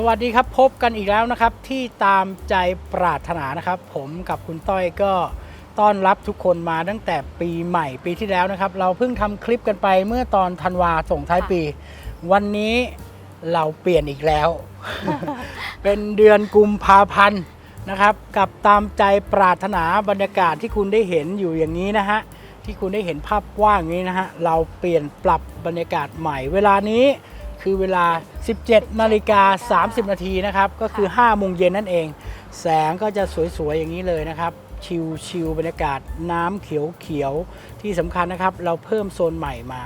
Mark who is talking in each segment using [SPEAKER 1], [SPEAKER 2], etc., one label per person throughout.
[SPEAKER 1] สวัสดีครับพบกันอีกแล้วนะครับที่ตามใจปรารถนานะครับ ผมกับคุณต้อยก็ต้อนรับทุกคนมาตั้งแต่ปีใหม่ปีที่แล้วนะครับ เราเพิ่งทำคลิปกันไปเมื่อตอนธันวาส่งท้ายปี วันนี้เราเปลี่ยนอีกแล้ว เป็นเดือนกุมภาพันธ์นะครับ กับตามใจปรารถนาบรรยากาศที่คุณได้เห็นอยู่อย่างนี้นะฮะที่คุณได้เห็นภาพกว้างอย่างนี้นะฮะเราเปลี่ยนปรับบรรยากาศใหม่ เวลานี้ คือเวลา 17นาฬิกา30 นาทีนะครับ ก็คือ5โมงเย็นนั่นเอง แสงก็จะสวย ๆ อย่างนี้เลยนะครับ ชิลๆบรรยากาศน้ำเขียว ๆ ที่สำคัญนะครับ เราเพิ่มโซนใหม่มา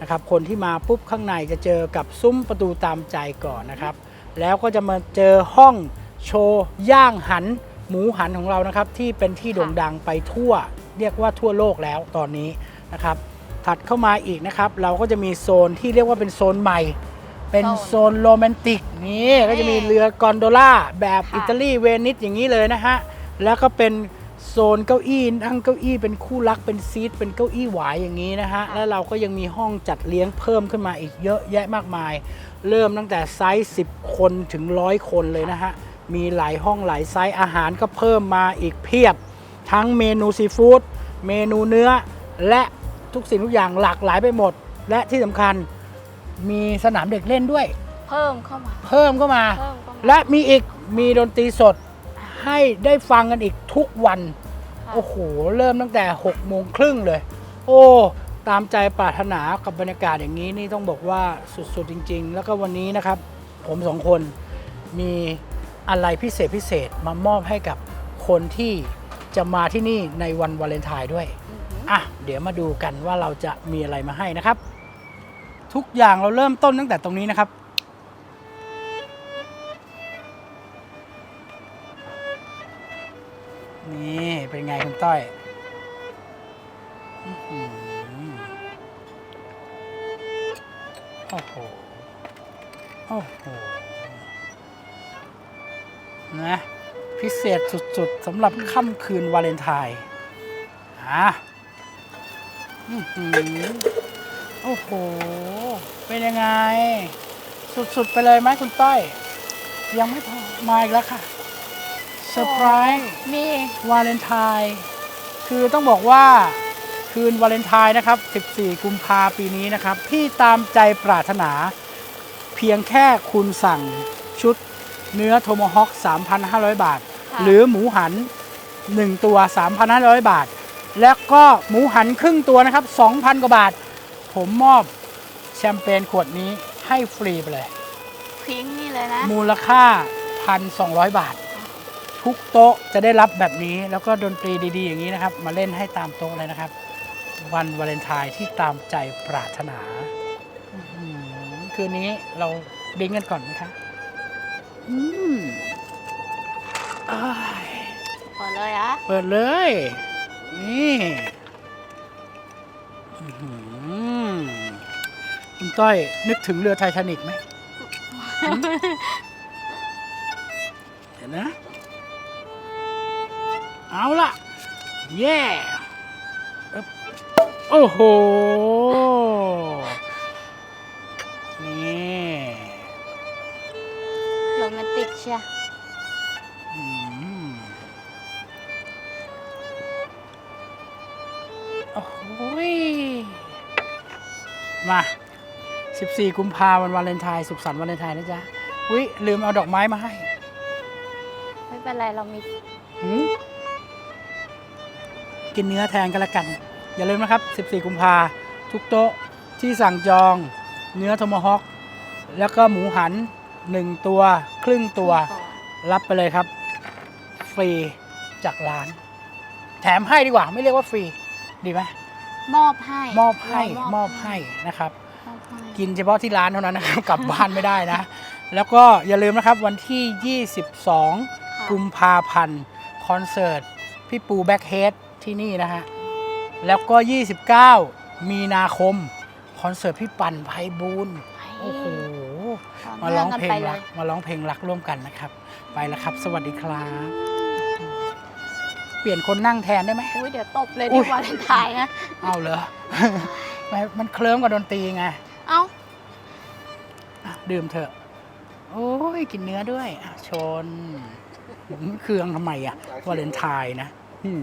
[SPEAKER 1] นะครับ คนที่มาปุ๊บข้างในจะเจอกับซุ้มประตูตามใจก่อนนะครับ แล้วก็จะมาเจอห้องโชว์ย่างหันหมูหันของเรานะครับ ที่เป็นที่โด่งดังไปทั่ว เรียกว่าทั่วโลกแล้วตอนนี้นะครับถัดเข้ามาอีกนะครับ เราก็จะมีโซนที่เรียกว่าเป็นโซนใหม่ เป็นโซนโรแมนติกนี่ก็จะมีเรือกอนโดล่าแบบ
[SPEAKER 2] ค่ะ
[SPEAKER 1] อิตาลีเวนิสอย่างนี้เลยนะฮะ แล้วก็เป็นโซนเก้าอี้นั่งเก้าอี้เป็นคู่รักเป็นซีทเป็นเก้าอี้หวายอย่างนี้นะฮะ แล้วเราก็ยังมีห้องจัดเลี้ยงเพิ่มขึ้นมาอีกเยอะแยะมากมาย เริ่มตั้งแต่ไซส์10 คนถึงร้อยคนเลยนะฮะ มีหลายห้องหลายไซส์อาหารก็เพิ่มมาอีกเพียบ ทั้งเมนูซีฟู้ดเมนูเนื้อ และทุกสิ่งทุกอย่างหลากหลายไปหมด และที่สำคัญ มีสนามเด็กเล่นด้วย
[SPEAKER 2] เพิ่มเข้ามา
[SPEAKER 1] เพิ่มเข้ามา
[SPEAKER 2] เพิ่มเข้ามา
[SPEAKER 1] และมีอีกมีดนตรีสดให้ได้ฟังกันอีกทุกวัน
[SPEAKER 2] ค่ะ
[SPEAKER 1] โอ้โห เริ่มตั้งแต่6โมงครึ่งเลย โอ้ ตามใจปรารถนากับบรรยากาศอย่างนี้นี่ต้องบอกว่าสุดๆจริง ๆ แล้วก็วันนี้นะครับ ผมสองคนมีอะไรพิเศษพิเศษมามอบให้กับคนที่จะมาที่นี่ในวันวาเลนไทน์ด้วย
[SPEAKER 2] อือหือ
[SPEAKER 1] อะ เดี๋ยวมาดูกันว่าเราจะมีอะไรมาให้นะครับ ทุกอย่างเราเริ่มต้นตั้งแต่ตรงนี้นะครับ นี่เป็นไงคุณต้อยโอ้โห โอ้โห นะ พิเศษสุดๆสำหรับค่ำคืนวาเลนไทน์อะอื้อหือ โอ้โห เป็นยังไง สุดๆไปเลยไหมคุณต้อย ยังไม่พอมาอีกแล้วค่ะเซอร์ไพรส์
[SPEAKER 2] มี
[SPEAKER 1] วาเลนไทน์คือต้องบอกว่าคืนวาเลนไทน์นะครับ 14 กุมภาปีนี้นะครับ พี่ตามใจปรารถนา เพียงแค่คุณสั่งชุดเนื้อโทโมฮอค3,500 บาท
[SPEAKER 2] ค่ะ
[SPEAKER 1] หรือหมูหัน 1 ตัว 3,500 บาท แล้วก็หมูหันครึ่งตัวนะครับ 2,000 กว่าบาท ผมมอบแชมเปญขวดนี้ให้ฟรีไปเลย
[SPEAKER 2] พิงค์นี่เลยนะ
[SPEAKER 1] มูลค่า 1,200 บาท ทุกโต๊ะจะได้รับแบบนี้แล้วก็ดนตรีดี ๆ อย่างนี้นะครับ มาเล่นให้ตามโต๊ะเลยนะครับ วันวาเลนไทน์ที่ตามใจปรารถนาอื้อหือคืนนี้เราดิ้งกันก่อนนะคะอืมอ้าย
[SPEAKER 2] เปิดเลยอะ
[SPEAKER 1] เปิดเลย นี่อื้อหือ คุณต้อยนึกถึงเรือไททานิกไหมเห็นนะ เอาล่ะเย่อึ๊บโอ้โห นี่
[SPEAKER 2] โรแมนติกเชีย
[SPEAKER 1] อืมโอ้โหยมา 14 กุมภาวันวาเลนไทน์สุขสันต์วาเลนไทน์นะจ๊ะอุ้ยลืมเอาดอกไม้มาให้
[SPEAKER 2] ไม่เป็นไรเรามี
[SPEAKER 1] หืมกินเนื้อแทนกันละกัน อย่าลืมนะครับ 14 กุมภาทุกโต๊ะที่สั่งจองเนื้อโทโมฮอคแล้วก็หมูหัน 1 ตัว ครึ่งตัว รับไปเลยครับ ฟรีจากร้าน แถมให้ดีกว่า ไม่เรียกว่าฟรี ดีไหม
[SPEAKER 2] มอบให้
[SPEAKER 1] มอบให้
[SPEAKER 2] เรา
[SPEAKER 1] มอบให้นะครับ
[SPEAKER 2] มอบให้
[SPEAKER 1] กินเฉพาะที่ร้านเท่านั้นนะครับ กลับบ้านไม่ได้นะ แล้วก็อย่าลืมนะครับวันที่ 22
[SPEAKER 2] ค่ะ
[SPEAKER 1] กุมภาพันธ์คอนเสิร์ตพี่ปูแบ็คเฮดที่นี่นะฮะ แล้วก็ 29 มีนาคม คอนเสิร์ตพี่ปั่นไพบูลย์โอ้โห
[SPEAKER 2] ต่
[SPEAKER 1] มา
[SPEAKER 2] เนื่
[SPEAKER 1] ร้อง
[SPEAKER 2] กัน
[SPEAKER 1] เพล
[SPEAKER 2] ไป
[SPEAKER 1] ง
[SPEAKER 2] เล
[SPEAKER 1] รัก
[SPEAKER 2] ย
[SPEAKER 1] มาร้องเพลงรักร่วมกันนะครับ ไปแล้วครับ สวัสดีครับ เปลี่ยนคนนั่งแทนได้ไหม
[SPEAKER 2] อุ้ยเดี๋ยวตบเลย
[SPEAKER 1] อุ๊
[SPEAKER 2] ที่
[SPEAKER 1] ย
[SPEAKER 2] วาเลนไทน์นะ
[SPEAKER 1] เอาเหรอไม่มันเคลิ้มกับดนตรีไง
[SPEAKER 2] เอ้า
[SPEAKER 1] อะดื่มเถอะ โอ้ยกินเนื้อด้วยอะชน เคืองทำไมอะวาเลนไทน์นะอืม